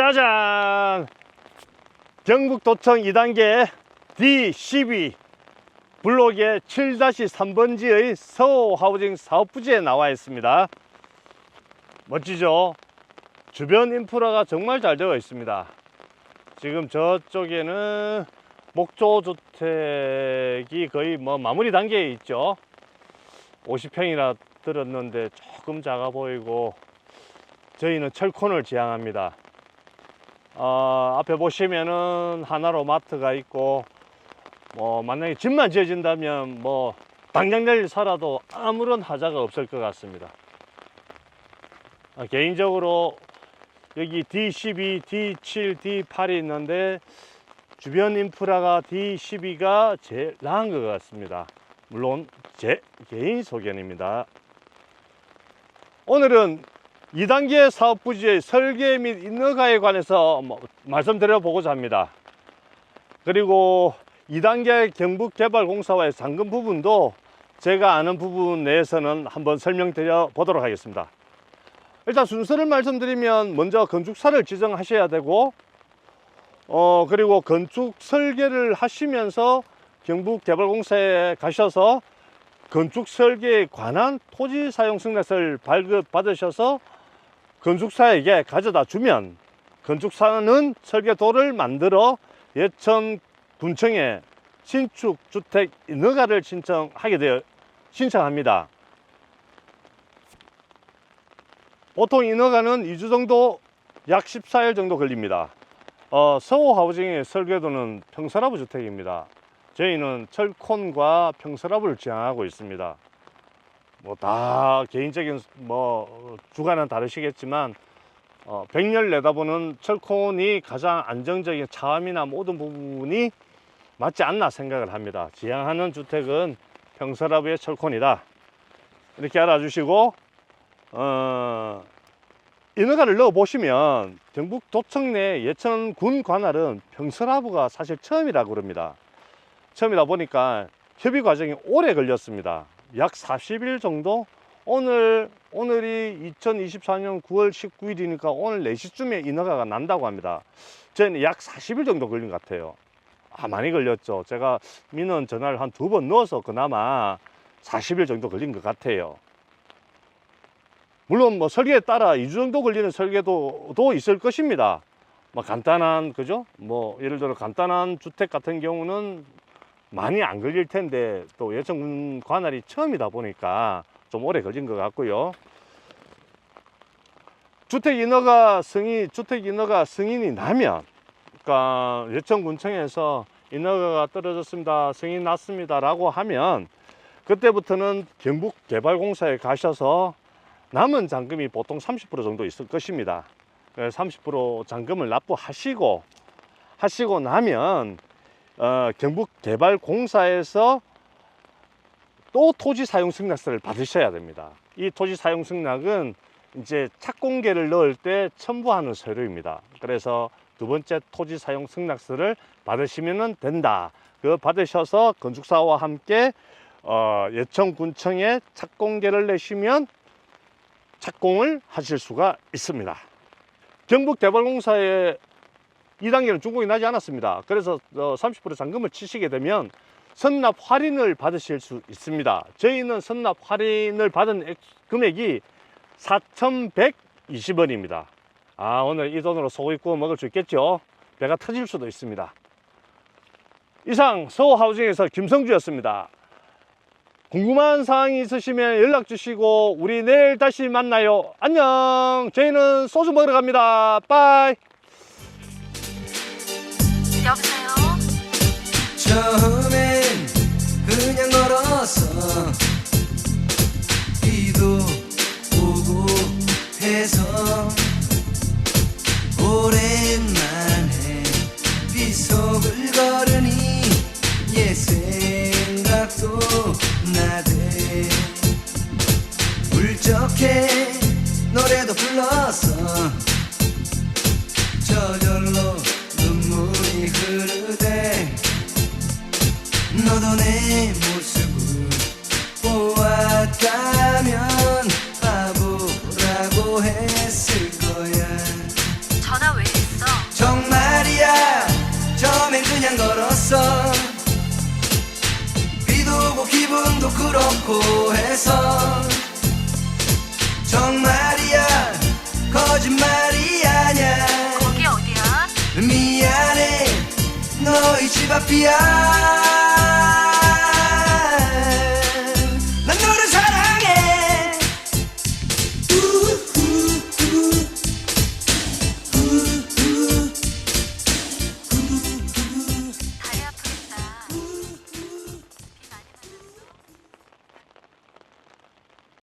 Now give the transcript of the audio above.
짜잔! 경북 도청 2단계 D12 블록의 7-3번지의 서호 하우징 사업 부지에 나와 있습니다. 멋지죠? 주변 인프라가 정말 잘 되어 있습니다. 지금 저쪽에는 목조 주택이 거의 뭐 마무리 단계에 있죠. 50평이나 들었는데 조금 작아 보이고 저희는 철콘을 지향합니다. 어, 앞에 보시면은 하나로 마트가 있고 뭐 만약에 집만 지어진다면 뭐 당장 내일 살아도 아무런 하자가 없을 것 같습니다. 아, 개인적으로 여기 D12, D7, D8이 있는데 주변 인프라가 D12가 제일 나은 것 같습니다. 물론 제 개인 소견입니다. 오늘은 2단계 사업 부지의 설계 및 인허가에 관해서 뭐 말씀드려 보고자 합니다. 그리고 2단계 경북개발공사와의 잔금 부분도 제가 아는 부분 내에서는 한번 설명드려 보도록 하겠습니다. 일단 순서를 말씀드리면 먼저 건축사를 지정하셔야 되고 어 그리고 건축 설계를 하시면서 경북개발공사에 가셔서 건축 설계에 관한 토지 사용 승낙서를 발급 받으셔서 건축사에게 가져다 주면 건축사는 설계도를 만들어 예천 군청에 신축 주택 인허가를 신청하게 되어 신청합니다. 보통 인허가는 2주 정도 약 14일 정도 걸립니다. 어, 서호 하우징의 설계도는 평서라부 주택입니다. 저희는 철콘과 평서라부를 지향하고 있습니다. 뭐 다 개인적인 뭐 주관은 다르시겠지만 어, 백년 내다보는 철콘이 가장 안정적인 차암이나 모든 부분이 맞지 않나 생각을 합니다. 지향하는 주택은 평서라부의 철콘이다. 이렇게 알아주시고 어, 인허가를 넣어 보시면 경북 도청 내 예천 군 관할은 평서라부가 사실 처음이라고 그럽니다. 처음이다 보니까 협의 과정이 오래 걸렸습니다. 약 40일 정도? 오늘, 오늘이 2024년 9월 19일이니까 오늘 4시쯤에 인허가가 난다고 합니다. 저는 약 40일 정도 걸린 것 같아요. 아, 많이 걸렸죠. 제가 민원 전화를 한 두 번 넣어서 그나마 40일 정도 걸린 것 같아요. 물론 뭐 설계에 따라 2주 정도 걸리는 설계도 도 있을 것입니다. 뭐 간단한, 그죠? 뭐 예를 들어 간단한 주택 같은 경우는 많이 안 걸릴 텐데 또 예천군 관할이 처음이다 보니까 좀 오래 걸린 것 같고요. 주택 인허가 승인, 주택 인허가 승인이 나면, 그러니까 예천군청에서 인허가가 떨어졌습니다, 승인 났습니다라고 하면 그때부터는 경북개발공사에 가셔서 남은 잔금이 보통 30% 정도 있을 것입니다. 30% 잔금을 납부하시고 하시고 나면 어, 경북개발공사에서 또 토지 사용 승낙서를 받으셔야 됩니다. 이 토지 사용 승낙은 이제 착공계를 넣을 때 첨부하는 서류입니다. 그래서 두 번째 토지 사용 승낙서를 받으시면 된다. 그 받으셔서 건축사와 함께 어, 예천군청에 착공계를 내시면 착공을 하실 수가 있습니다. 경북개발공사의 2단계는 준공이 나지 않았습니다. 그래서 30% 잔금을 치시게 되면 선납 할인을 받으실 수 있습니다. 저희는 선납 할인을 받은 액- 금액이 4,120원입니다. 아, 오늘 이 돈으로 소고기 구워 먹을 수 있겠죠? 배가 터질 수도 있습니다. 이상 서호하우징에서 김성주였습니다. 궁금한 사항이 있으시면 연락 주시고 우리 내일 다시 만나요. 안녕. 저희는 소주 먹으러 갑니다. 빠이. 처음엔 그냥 걸었어. 비도 오고 해서 오랜만에 빗속을 걸으니 옛 생각도 나대. 울적해 노래도 불렀어 했을 거야. 전화 왜 했어? 정말이야. 처음엔 그냥 걸었어. 비도 오고 기분도 그렇고 해서. 정말이야. 거짓말이 아냐 거기 어디야? 미안해. 너희 집 앞이야.